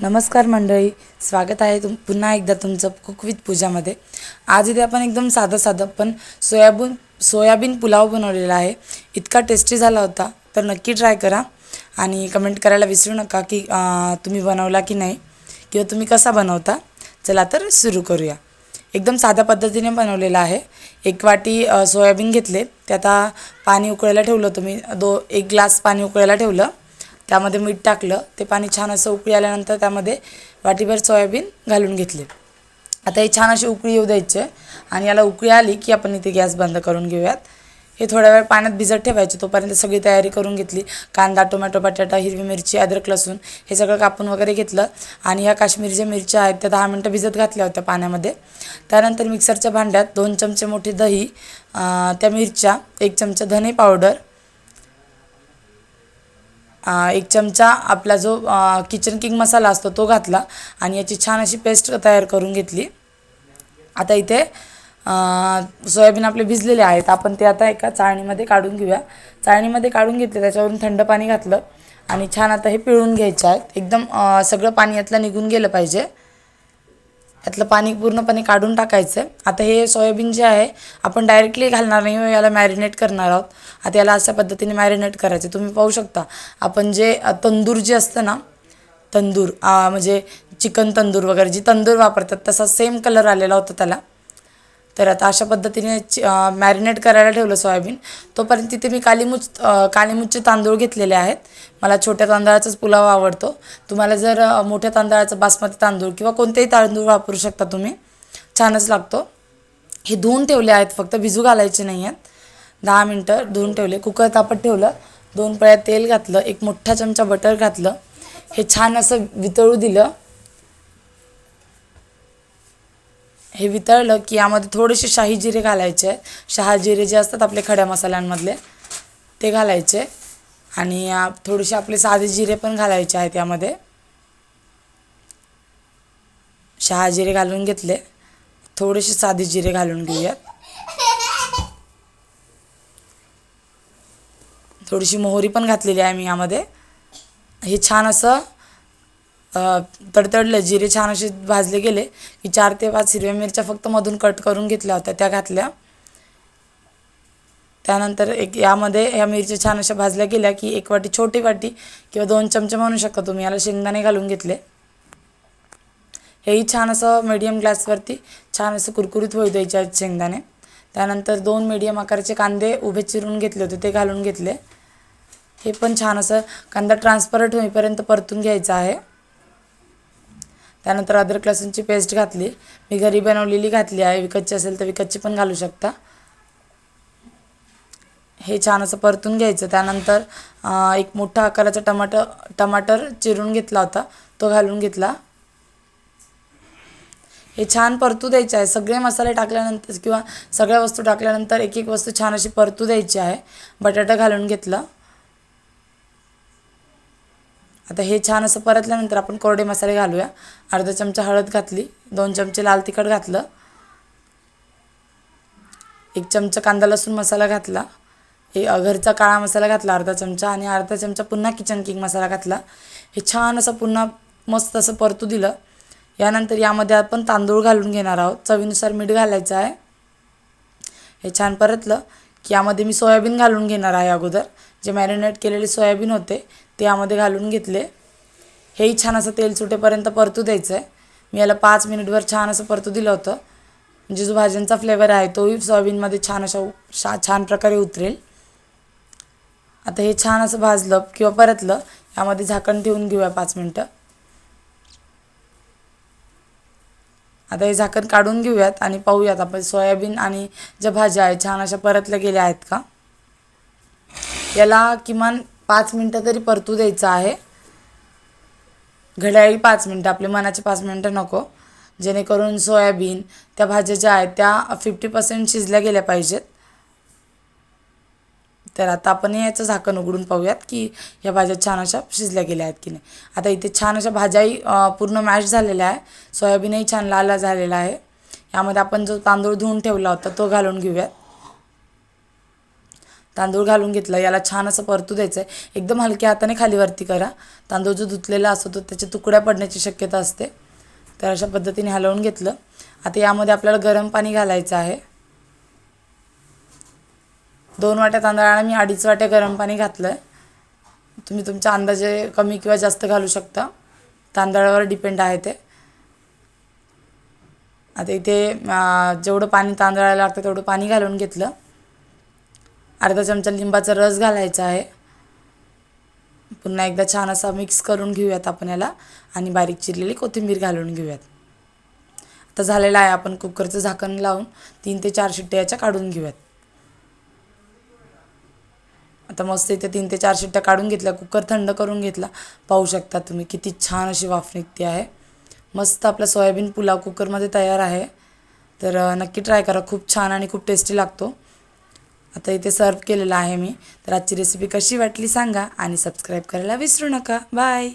नमस्कार मंडळी स्वागत आहे तुम पुन्हा एकदा तुमचं कुक विथ पूजामध्ये. आज इथे आपण एकदम साधं साधं पण सोयाबीन सोयाबीन पुलाव बनवलेला आहे. इतका टेस्टी झाला होता तर नक्की ट्राय करा. आणि कमेंट करायला विसरू नका की तुम्ही बनवला की नाही किंवा तुम्ही कसा बनवता. चला तर सुरू करूया. एकदम साध्या पद्धतीने बनवलेला आहे. एक वाटी सोयाबीन घेतले. ते आता पाणी उकळायला ठेवलं तुम्ही. दो एक ग्लास पाणी उकळायला ठेवलं. त्यामध्ये मीठ टाकलं ते पाणी छान असं उकळी आल्यानंतर त्यामध्ये वाटीभर सोयाबीन घालून घेतले. आता हे छान अशी उकळी येऊ द्यायची आणि याला उकळी आली की आपण इथे गॅस बंद करून घेऊयात. हे थोड्या वेळ पाण्यात भिजत ठेवायचे तोपर्यंत सगळी तयारी करून घेतली. कांदा टोमॅटो बटाटा हिरवी मिरची अद्रक लसूण हे सगळं कापून वगैरे घेतलं आणि ह्या काश्मीरी ज्या मिरच्या आहेत त्या दहा मिनटं भिजत घातल्या होत्या पाण्यामध्ये. त्यानंतर मिक्सरच्या भांड्यात दोन चमचे मोठे दही त्या मिरच्या एक चमचा धने पावडर एक चमचा आपला जो किचन किंग मसाला असतो तो घातला आणि याची छान अशी पेस्ट तयार करून घेतली. आता इथे सोयाबीन आपले भिजलेले आहेत. आपण ते आता एका चाळणीमध्ये काढून घेऊया. चाळणीमध्ये काढून घेतले त्याच्यावरून थंड पाणी घातलं आणि छान आता हे पिळून घ्यायचं आहे. एकदम सगळं पाणी यातलं निघून गेलं पाहिजे. यातलं पाणी पूर्णपणे काढून टाकायचं आहे आता हे सोयाबीन जे आहे आपण डायरेक्टली घालणार नाही याला मॅरिनेट करणार आहोत. आता याला अशा पद्धतीने मॅरिनेट करायचं तुम्ही पाहू शकता आपण जे तंदूर जे असतं ना तंदूर म्हणजे चिकन तंदूर वगैरे जी तंदूर वापरतात तसा सेम कलर आलेला होता त्याला. तर आता अशा पद्धतीने मॅरिनेट करायला ठेवलं सोयाबीन तोपर्यंत तिथे मी कालीमुच कालीमुचचे तांदूळ घेतलेले आहेत. मला छोट्या तांदळाचाच पुलाव आवडतो. तुम्हाला जर मोठ्या तांदळाचा बासमती तांदूळ किंवा कोणतेही तांदूळ वापरू शकता तुम्ही. छानच लागतो. हे धुवून ठेवले आहेत फक्त भिजू घालायचे नाही आहेत. दहा मिनटं धुवून ठेवले. कुकर तापत ठेवलं. दोन पळ्या तेल घातलं. एक मोठा चमचा बटर घातलं. हे छान असं वितळू दिलं. हे वितळलं की यामध्ये थोडेसे शाही जिरे घालायचे. शहा जिरे जे असतात आपले खड्या मसाल्यांमधले ते घालायचे. आणि थोडेसे आपले साधे जिरे पण घालायचे आहेत यामध्ये. शहा जिरे घालून घेतले. थोडेसे साधे जिरे घालून घेऊयात. थोडीशी मोहरी पण घातलेली आहे मी यामध्ये. हे छान असं तडतडलं जिरे छान असे भाजले गेले की चार ते पाच हिरव्या मिरच्या फक्त मधून कट करून घेतल्या होत्या त्या घातल्या. त्यानंतर एक यामध्ये ह्या मिरच्या छान अशा भाजल्या गेल्या की एक वाटी छोटी वाटी किंवा दोन चमचे म्हणू शकता तुम्ही याला शेंगदाणे घालून घेतले. हेही छान असं मीडियम ग्लासवरती छान असं कुरकुरीत होऊ द्यायचे शेंगदाणे. त्यानंतर दोन मीडियम आकाराचे कांदे उभे चिरून घेतले होते ते घालून घेतले. हे पण छान असं कांदा ट्रान्सपरंट होईपर्यंत परतून घ्यायचं आहे. त्यानंतर अद्रक लसूणची पेस्ट घातली. मी घरी बनवलेली घातली आहे. विकतची असेल तर विकतची पण घालू शकता. हे छान असं परतून घ्यायचं. त्यानंतर एक मोठा आकाराचा टमाटर टमाटर चिरून घेतला होता. तो घालून घेतला. हे छान परतू द्यायचे आहे. सगळे मसाले टाकल्यानंतर किंवा सगळ्या वस्तू टाकल्यानंतर एक एक वस्तू छान अशी परतू द्यायची आहे. बटाटा घालून घेतला. आता हे छान असं परतल्यानंतर आपण कोरडे मसाले घालूया. अर्धा चमचा हळद घातली दोन चमचे लाल तिखट घातलं एक चमचा कांदा लसूण मसाला घातला हे अ, घरचा काळा मसाला घातला अर्धा चमचा आणि अर्धा चमचा पुन्हा किचन किंग मसाला घातला. हे छान असं पुन्हा मस्त असं परतू दिलं. यानंतर यामध्ये आपण तांदूळ घालून घेणार आहोत. चवीनुसार मीठ घालायचं आहे. हे छान परतलं. की यामध्ये मी सोयाबीन घालून घेणार आहे अगोदर. जे मॅरिनेट केलेले सोयाबीन होते ते यामध्ये घालून घेतले. हेही छान असं तेल सुटेपर्यंत परतू द्यायचं आहे मी याला पाच मिनिटभर छान असं परतू दिलं होतं. म्हणजे जो भाज्यांचा फ्लेवर आहे तोही सोयाबीनमध्ये छान अशा शा छान प्रकारे उतरेल. आता हे छान असं भाजलं किंवा परतलं यामध्ये झाकण ठेवून घेऊया पाच मिनटं. आता हे झाकण काढून घेऊयात आणि पाहूयात आपण सोयाबीन आणि ज्या भाज्या आहेत छान अशा परतल्या गेल्या आहेत का? याला किमान पाच मिनटं तरी परतू द्यायचं आहे. घड्याळी पाच मिनटं आपले मनाचे पाच मिनटं नको. जेणेकरून सोयाबीन त्या भाज्या ज्या आहेत त्या फिफ्टी पर्सेंट शिजल्या गेल्या पाहिजेत. तर आता आपण याचं झाकण उघडून पाहूयात की या भाज्या छान अशा शिजल्या गेल्या आहेत की नाही. आता इथे छान अशा भाज्याही पूर्ण मॅश झालेल्या आहे. सोयाबीनही छान लाल झालेला आहे. यामध्ये आपण जो तांदूळ धुवून ठेवला होता तो घालून घेऊयात. तांदूळ घालून घेतलं. याला छान असं परतू द्यायचं आहे एकदम हलक्या हाताने खालीवरती करा. तांदूळ जो धुतलेला असतो तो त्याच्या तुकड्या पडण्याची शक्यता असते. तर अशा पद्धतीने हलवून घेतलं. आता यामध्ये आपल्याला गरम पाणी घालायचं आहे. दोन वाट्या तांदळाला मी अडीच वाट्या गरम पाणी घातलं आहे तुम्ही तुमच्या अंदाजे कमी किंवा जास्त घालू शकता. तांदळावर डिपेंड आहे ते. आता इथे जेवढं पाणी तांदळाला लागतं तेवढं पाणी घालून घेतलं. अर्धा चमचा लिंबाचा रस घालायचा आहे. पुन्हा एकदा छान असा मिक्स करून घेऊयात आपण याला आणि बारीक चिरलेली कोथिंबीर घालून घेऊयात. आता झालेला आहे आपण कुकरचं झाकण लावून तीन ते चार शिट्ट्या याच्या काढून घेऊयात. आता मस्त इथे तीन ते चार शिट्ट्या काढून घेतल्या कुकर थंड करून घेतला. पाहू शकता तुम्ही किती छान अशी वाफ निघते आहे. मस्त आपला सोयाबीन पुलाव कुकरमध्ये तयार आहे. तर नक्की ट्राय करा. खूप छान आणि खूप टेस्टी लागतो. आता इथे सर्व केलेलं आहे मी. तर आजची रेसिपी कशी वाटली सांगा आणि सबस्क्राईब करायला विसरू नका. बाय